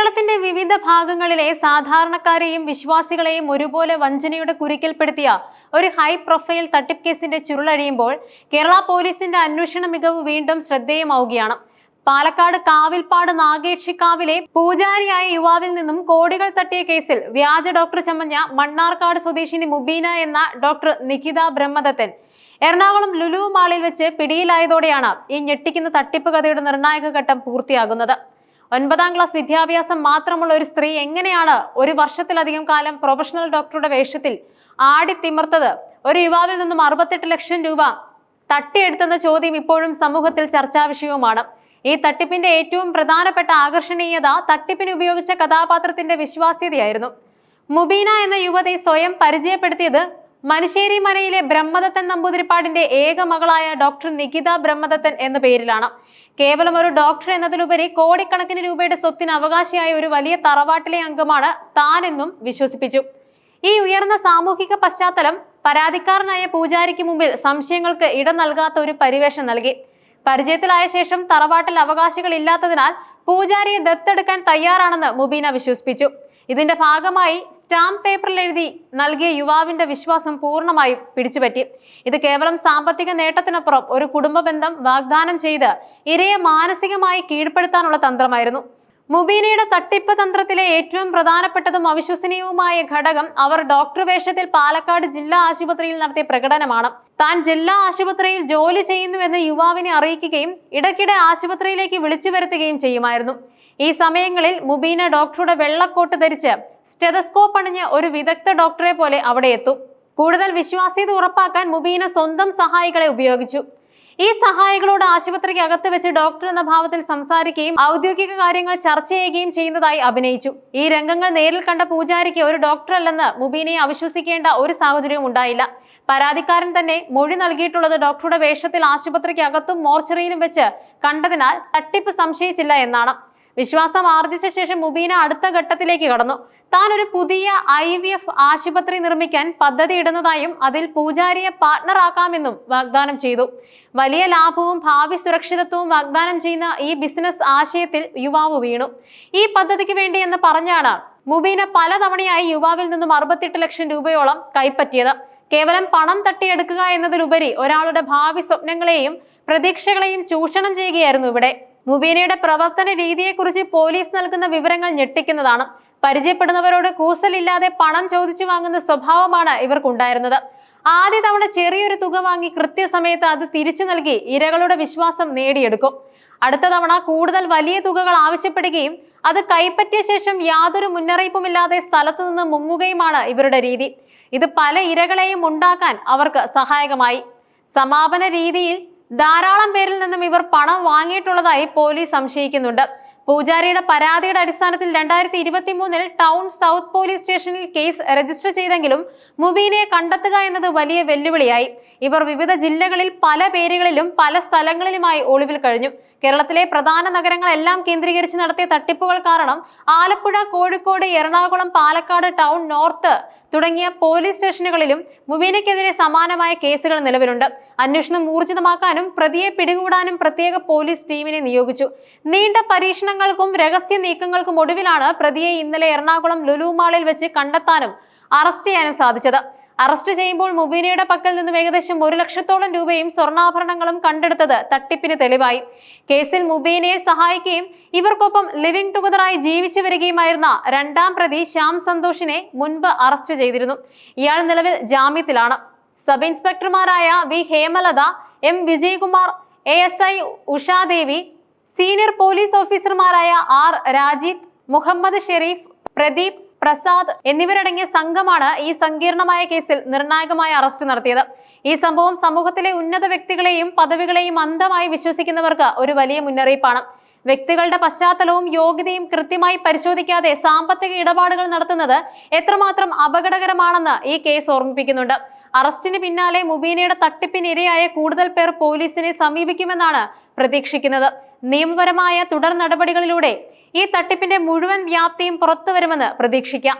കേരളത്തിന്റെ വിവിധ ഭാഗങ്ങളിലെ സാധാരണക്കാരെയും വിശ്വാസികളെയും ഒരുപോലെ വഞ്ചനയുടെ കുരുക്കിൽപ്പെടുത്തിയ ഒരു ഹൈ പ്രൊഫൈൽ തട്ടിപ്പ് കേസിന്റെ ചുരുളഴിയുമ്പോൾ കേരള പോലീസിന്റെ അന്വേഷണ മികവ് വീണ്ടും ശ്രദ്ധേയമാവുകയാണ്. പാലക്കാട് കാവിൽപ്പാട് നാഗേക്ഷിക്കാവിലെ പൂജാരിയായ യുവാവിൽ നിന്നും കോടികൾ തട്ടിയ കേസിൽ വ്യാജ ഡോക്ടർ ചമഞ്ഞ മണ്ണാർക്കാട് സ്വദേശിനി മുബീന എന്ന ഡോക്ടർ നിഖിത ബ്രഹ്മദത്തൻ. എറണാകുളം ലുലു മാളിൽ വെച്ച് പിടിയിലായതോടെയാണ് ഈ ഞെട്ടിക്കുന്ന തട്ടിപ്പ് കഥയുടെ നിർണായക ഘട്ടം പൂർത്തിയാകുന്നത്. ഒൻപതാം ക്ലാസ് വിദ്യാഭ്യാസം മാത്രമുള്ള ഒരു സ്ത്രീ എങ്ങനെയാണ് ഒരു വർഷത്തിലധികം കാലം പ്രൊഫഷണൽ ഡോക്ടറുടെ വേഷത്തിൽ ആടിത്തിമിർത്തത് ഒരു യുവാവിൽ നിന്നും അറുപത്തെട്ട് ലക്ഷം രൂപ തട്ടിയെടുത്തെന്ന ചോദ്യം ഇപ്പോഴും സമൂഹത്തിൽ ചർച്ചാ വിഷയവുമാണ്. ഈ തട്ടിപ്പിന്റെ ഏറ്റവും പ്രധാനപ്പെട്ട ആകർഷണീയത തട്ടിപ്പിന് ഉപയോഗിച്ച കഥാപാത്രത്തിന്റെ വിശ്വാസ്യതയായിരുന്നു. മുബീന എന്ന യുവതി സ്വയം പരിചയപ്പെടുത്തിയത് മനുശ്ശേരി മനയിലെ ബ്രഹ്മദത്തൻ നമ്പൂതിരിപ്പാടിന്റെ ഏക മകളായ ഡോക്ടർ നികിത ബ്രഹ്മദത്തൻ എന്ന പേരിലാണ്. കേവലം ഒരു ഡോക്ടർ എന്നതിലുപരി കോടിക്കണക്കിന് രൂപയുടെ സ്വത്തിന് അവകാശിയായ ഒരു വലിയ തറവാട്ടിലെ അംഗമാണ് താനെന്നും വിശ്വസിപ്പിച്ചു. ഈ ഉയർന്ന സാമൂഹിക പശ്ചാത്തലം പരാതിക്കാരനായ പൂജാരിക്ക് മുമ്പിൽ സംശയങ്ങൾക്ക് ഇടം നൽകാത്ത ഒരു പരിവേഷം നൽകി. പരിചയത്തിലായ ശേഷം തറവാട്ടിൽ അവകാശികൾ ഇല്ലാത്തതിനാൽ പൂജാരിയെ ദത്തെടുക്കാൻ തയ്യാറാണെന്ന് മുബീന വിശ്വസിപ്പിച്ചു. ഇതിന്റെ ഭാഗമായി സ്റ്റാമ്പ് പേപ്പറിൽ എഴുതി നൽകിയ യുവാവിന്റെ വിശ്വാസം പൂർണമായും പിടിച്ചുപറ്റി. ഇത് കേവലം സാമ്പത്തിക നേട്ടത്തിനപ്പുറം ഒരു കുടുംബ ബന്ധം വാഗ്ദാനം ചെയ്ത് ഇരയെ മാനസികമായി കീഴ്പ്പെടുത്താനുള്ള തന്ത്രമായിരുന്നു. മുബീനയുടെ തട്ടിപ്പ് തന്ത്രത്തിലെ ഏറ്റവും പ്രധാനപ്പെട്ടതും അവിശ്വസനീയവുമായ ഘടകം അവർ ഡോക്ടർ വേഷത്തിൽ പാലക്കാട് ജില്ലാ ആശുപത്രിയിൽ നടത്തിയ പ്രകടനമാണ്. താൻ ജില്ലാ ആശുപത്രിയിൽ ജോലി ചെയ്യുന്നുവെന്ന് യുവാവിനെ അറിയിക്കുകയും ഇടയ്ക്കിടെ ആശുപത്രിയിലേക്ക് വിളിച്ചു വരുത്തുകയും ചെയ്യുമായിരുന്നു. ഈ സമയങ്ങളിൽ മുബീന ഡോക്ടറുടെ വെള്ളക്കോട്ട് ധരിച്ച് സ്റ്റെതസ്കോപ്പ് അണിഞ്ഞ് ഒരു വിദഗ്ധ ഡോക്ടറെ പോലെ അവിടെ എത്തും. കൂടുതൽ വിശ്വാസ്യത ഉറപ്പാക്കാൻ മുബീന സ്വന്തം സഹായികളെ ഉപയോഗിച്ചു. ഈ സഹായികളോട് ആശുപത്രിക്ക് അകത്ത് വെച്ച് ഡോക്ടർ എന്ന ഭാവത്തിൽ സംസാരിക്കുകയും ഔദ്യോഗിക കാര്യങ്ങൾ ചർച്ച ചെയ്യുകയും ചെയ്യുന്നതായി അഭിനയിച്ചു. ഈ രംഗങ്ങൾ നേരിൽ കണ്ട പൂജാരിക്ക് ഒരു ഡോക്ടർ അല്ലെന്ന് മുബീനയെ അവിശ്വസിക്കേണ്ട ഒരു സാഹചര്യവും ഉണ്ടായില്ല. പരാതിക്കാരൻ തന്നെ മൊഴി നൽകിയിട്ടുള്ളത് ഡോക്ടറുടെ വേഷത്തിൽ ആശുപത്രിക്ക് അകത്തും മോർച്ചറിയിലും വെച്ച് കണ്ടതിനാൽ തട്ടിപ്പ് സംശയിച്ചില്ല എന്നാണ്. വിശ്വാസം ആർജിച്ച ശേഷം മുബീന അടുത്ത ഘട്ടത്തിലേക്ക് കടന്നു. താൻ ഒരു പുതിയ ഐ വി എഫ് ആശുപത്രി നിർമ്മിക്കാൻ പദ്ധതി ഇടുന്നതായും അതിൽ പൂജാരിയെ പാർട്ണറാക്കാമെന്നും വാഗ്ദാനം ചെയ്തു. വലിയ ലാഭവും ഭാവി സുരക്ഷിതത്വവും വാഗ്ദാനം ചെയ്യുന്ന ഈ ബിസിനസ് ആശയത്തിൽ യുവാവ് വീണു. ഈ പദ്ധതിക്ക് വേണ്ടി എന്ന് പറഞ്ഞാണ് മുബീന പലതവണയായി യുവാവിൽ നിന്നും അറുപത്തിയെട്ട് ലക്ഷം രൂപയോളം കൈപ്പറ്റിയത്. കേവലം പണം തട്ടിയെടുക്കുക എന്നതിലുപരി ഒരാളുടെ ഭാവി സ്വപ്നങ്ങളെയും പ്രതീക്ഷകളെയും ചൂഷണം ചെയ്യുകയായിരുന്നു ഇവിടെ. മുബീനയുടെ പ്രവർത്തന രീതിയെക്കുറിച്ച് പോലീസ് നൽകുന്ന വിവരങ്ങൾ ഞെട്ടിക്കുന്നതാണ്. പരിചയപ്പെടുന്നവരോട് കൂസലില്ലാതെ പണം ചോദിച്ചു വാങ്ങുന്ന സ്വഭാവമാണ് ഇവർക്കുണ്ടായിരുന്നത്. ആദ്യ തവണ ചെറിയൊരു തുക വാങ്ങി കൃത്യസമയത്ത് അത് തിരിച്ചു നൽകി ഇരകളുടെ വിശ്വാസം നേടിയെടുക്കും. അടുത്ത തവണ കൂടുതൽ വലിയ തുകകൾ ആവശ്യപ്പെടുകയും അത് കൈപ്പറ്റിയ ശേഷം യാതൊരു മുന്നറിയിപ്പുമില്ലാതെ സ്ഥലത്തു നിന്ന് മുങ്ങുകയുമാണ് ഇവരുടെ രീതി. ഇത് പല ഇരകളെയും ഉണ്ടാക്കാൻ അവർക്ക് സഹായകമായി. സമാപന രീതിയിൽ ധാരാളം പേരിൽ നിന്നും ഇവർ പണം വാങ്ങിയിട്ടുള്ളതായി പോലീസ് സംശയിക്കുന്നുണ്ട്. പൂജാരിയുടെ പരാതിയുടെ അടിസ്ഥാനത്തിൽ രണ്ടായിരത്തി ഇരുപത്തി മൂന്നിൽ ടൗൺ സൗത്ത് പോലീസ് സ്റ്റേഷനിൽ കേസ് രജിസ്റ്റർ ചെയ്തെങ്കിലും മുബീനയെ കണ്ടെത്തുക എന്നത് വലിയ വെല്ലുവിളിയായി. ഇവർ വിവിധ ജില്ലകളിൽ പല പേരുകളിലും പല സ്ഥലങ്ങളിലുമായി ഒളിവിൽ കഴിഞ്ഞു. കേരളത്തിലെ പ്രധാന നഗരങ്ങളെല്ലാം കേന്ദ്രീകരിച്ച് നടത്തിയ തട്ടിപ്പുകൾ കാരണം ആലപ്പുഴ കോഴിക്കോട് എറണാകുളം പാലക്കാട് ടൗൺ നോർത്ത് തുടങ്ങിയ പോലീസ് സ്റ്റേഷനുകളിലും മുബീനയ്ക്കെതിരെ സമാനമായ കേസുകൾ നിലവിലുണ്ട്. അന്വേഷണം ഊർജിതമാക്കാനും പ്രതിയെ പിടികൂടാനും പ്രത്യേക പോലീസ് ടീമിനെ നിയോഗിച്ചു. നീണ്ട പരീക്ഷണങ്ങൾക്കും രഹസ്യ നീക്കങ്ങൾക്കും ഒടുവിലാണ് പ്രതിയെ ഇന്നലെ എറണാകുളം ലുലു മാളിൽ വെച്ച് കണ്ടെത്താനും അറസ്റ്റ് ചെയ്യാനും സാധിച്ചത്. അറസ്റ്റ് ചെയ്യുമ്പോൾ മുബീനയുടെ പക്കൽ നിന്നും ഏകദേശം ഒരു ലക്ഷത്തോളം രൂപയും സ്വർണാഭരണങ്ങളും കണ്ടെടുത്തത് തട്ടിപ്പിന് തെളിവായി. കേസിൽ മുബീനയെ സഹായിക്കുകയും ഇവർക്കൊപ്പം ലിവിംഗ് ടുഗദറായി ജീവിച്ചു വരികയുമായിരുന്ന രണ്ടാം പ്രതി ശ്യാം സന്തോഷിനെ മുൻപ് അറസ്റ്റ് ചെയ്തിരുന്നു. ഇയാൾ നിലവിൽ ജാമ്യത്തിലാണ്. Sub ഇൻസ്പെക്ടർമാരായ V Hemalatha M Vijayakumar A S I Ushadevi senior police ഓഫീസർമാരായ ആർ രാജീത് മുഹമ്മദ് ഷെരീഫ് പ്രദീപ് പ്രസാദ് എന്നിവരടങ്ങിയ സംഘമാണ് ഈ സങ്കീർണമായ കേസിൽ നിർണായകമായ അറസ്റ്റ് നടത്തിയത്. ഈ സംഭവം സമൂഹത്തിലെ ഉന്നത വ്യക്തികളെയും പദവികളെയും അന്ധമായി വിശ്വസിക്കുന്നവർക്ക് ഒരു വലിയ മുന്നറിയിപ്പാണ്. വ്യക്തികളുടെ പശ്ചാത്തലവും യോഗ്യതയും കൃത്യമായി പരിശോധിക്കാതെ സാമ്പത്തിക ഇടപാടുകൾ നടത്തുന്നത് എത്രമാത്രം അപകടകരമാണെന്ന് ഈ കേസ് ഓർമ്മിപ്പിക്കുന്നുണ്ട്. അറസ്റ്റിന് പിന്നാലെ മുബീനയുടെ തട്ടിപ്പിനിരയായ കൂടുതൽ പേർ പോലീസിനെ സമീപിക്കുമെന്നാണ് പ്രതീക്ഷിക്കുന്നത്. നിയമപരമായ തുടർ നടപടികളിലൂടെ ഈ തട്ടിപ്പിന്റെ മുഴുവൻ വ്യാപ്തിയും പുറത്തുവരുമെന്ന് പ്രതീക്ഷിക്കാം.